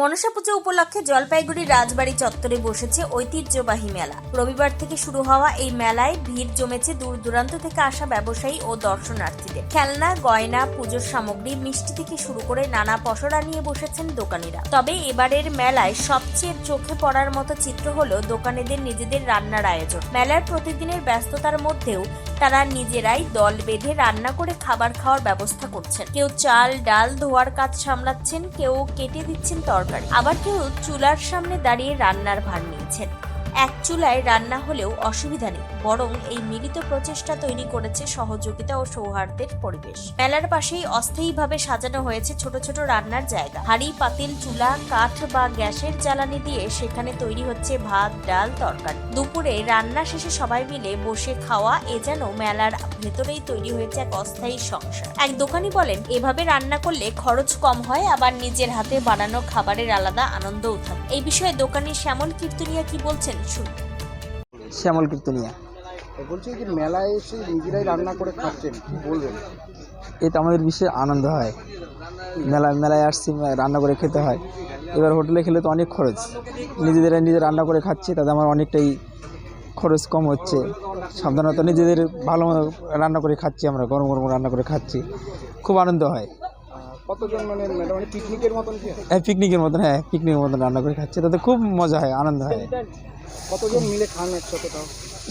মনসা পুজো উপলক্ষে জলপাইগুড়ি রাজবাড়ি চত্বরে বসেছে ঐতিহ্যবাহী মেলা। রবিবার থেকে শুরু হওয়া এই মেলায় ভিড় জমেছে দূর দূরান্ত থেকে আসা ব্যবসায়ী ও দর্শনার্থীদের। খেলনা, গয়না, পুজোর সামগ্রী, মিষ্টি থেকে শুরু করে নানা পসরা নিয়ে বসেছেন দোকানিরা। তবে এবারের মেলায় সবচেয়ে চোখে পড়ার মতো চিত্র হলো দোকানিদের নিজেদের রান্নার আয়োজন। মেলার প্রতিদিনের ব্যস্ততার মধ্যেও তারা নিজেরাই দল বেঁধে রান্না করে খাবার খাওয়ার ব্যবস্থা করছেন। কেউ চাল, ডাল, ধোয়ার কাজ সামলাচ্ছেন, কেউ কেটে দিচ্ছেন তরকারি। আবার কেউ চুলার সামনে দাঁড়িয়ে রান্নার ভার নিয়েছেন। এক চুলায় রান্না হলেও অসুবিধা নেই, বরং এই মিলিত প্রচেষ্টা তৈরি করেছে সহযোগিতা ও সৌহার্দ্যের পরিবেশ। মেলার পাশেই অস্থায়ীভাবে সাজানো হয়েছে ছোট ছোট রান্নার জায়গা। হাড়ি পাতিল চুলা, কাঠ বা গ্যাসের জ্বালানি দিয়ে সেখানে তৈরি হচ্ছে ভাত, ডাল, তরকারি। দুপুরে রান্না শেষে সবাই মিলে বসে খাওয়া এ যেন মেলার ভেতরেই তৈরি হয়েছে এক অস্থায়ী সংসার। এক দোকানি বলেন, এভাবে রান্না করলে খরচ কম হয়, আবার নিজের হাতে বানানো খাবারের আলাদা আনন্দও থাকে এই বিষয়ে দোকানি শ্যামল কীর্তনিয়া কি বলছেন শ্যামল কীর্তনিয়া। বলছি যে মেলায় এসে নিজেরাই রান্না করে খাচ্ছেন বলবেন। এতে আমাদের বিশেষ আনন্দ হয়। মেলা মেলায় আসছি রান্না করে খেতে হয়। এবার হোটেলে খেলে তো অনেক খরচ। নিজেদের নিজে রান্না করে খাচ্ছি তাতে আমার অনেকটাই খরচ কম হচ্ছে। সাধারণত নিজেদের ভালো মতো রান্না করে খাচ্ছি আমরা গরম গরম রান্না করে খাচ্ছি। খুব আনন্দ হয়। কতজন মানে মেলা মানে পিকনিকের মতন হ্যাঁ পিকনিকের মতন হ্যাঁ পিকনিকের মতন রান্না করে খাচ্ছি তাতে খুব মজা হয় আনন্দ হয়। কতজন মিলে খান একসাথে তাও?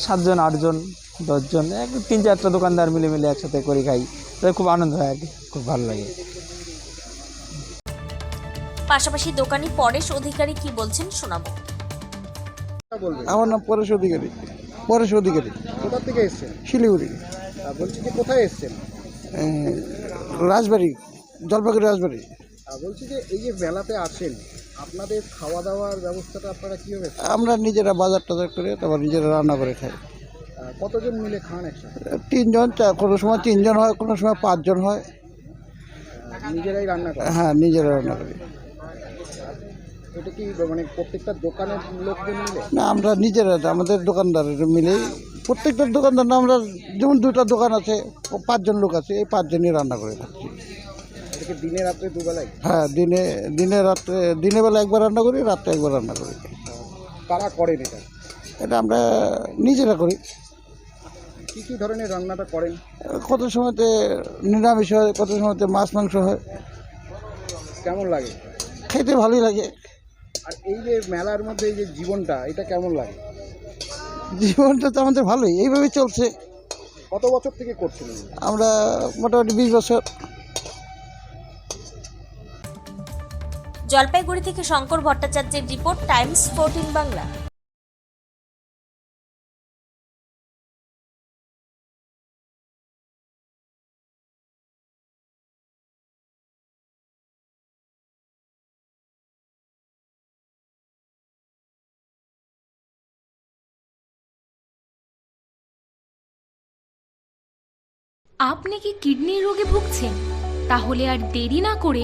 সাতজন আটজন দশজন এক তিন চারটা দোকানদার মিলে মিলে একসাথে করে খাই। তাতে খুব আনন্দ হয় আর কি। খুব ভালো লাগে। পাশাপাশি দোকানি পরেশ অধিকারী কি বলছেন শোনাবো। আমার নাম পরেশ অধিকারী। পরেশ অধিকারী। কোথা থেকে এসছেন? শিলিগুড়ি। বলছি যে কোথায় এসছেন? রাজবাড়ি জলপাইগুড়ি রাজবাড়ি। বলছি যে এই যে মেলাতে আসেন আপনাদের খাওয়া দাওয়ার ব্যবস্থাটা আপনারা কীভাবে আমরা নিজেরা বাজার টাজার করে তারপর নিজেরা রান্না করে খাই। কতজন মিলে খান একসাথে? তিনজন কোনো সময় তিনজন হয় কোনো সময় পাঁচজন হয়। নিজেরাই রান্না করেন? হ্যাঁ নিজেরা রান্না করি। এটা কি মানে প্রত্যেকটা দোকানের লোকজন মিলে? না আমরা নিজেরা আমাদের দোকানদার মিলেই। প্রত্যেকটা দোকানদার আমরা যেমন দুটো দোকান আছে পাঁচজন লোক আছে এই পাঁচজনই রান্না করে খাচ্ছি। এটাকে দিনে রাত্রে দুবেলায়? হ্যাঁ দিনে দিনে রাত্রে দিনের বেলা একবার রান্না করি রাত্রে একবার রান্না করি। কারা করেন এটা? এটা আমরা নিজেরা করি। কী কী ধরনের রান্নাটা করেন? কত সময়তে নিরামিষ হয় কত সময়তে মাছ মাংস হয়। কেমন লাগে? খেতে ভালোই লাগে। আর এই যে মেলার মধ্যে এই যে জীবনটা এটা কেমন লাগে? জীবনটা তো আমাদের ভালোই এইভাবেই চলছে। কত বছর থেকে করছেন? আমরা মোটামুটি বিশ বছর। জলপাইগুড়ি থেকে শঙ্কর ভট্টাচার্যের রিপোর্ট, টাইমস ফোরটিন বাংলা। আপনি কি কিডনি রোগে ভুগছেন? তাহলে আর দেরি না করে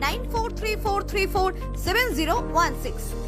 9434347016.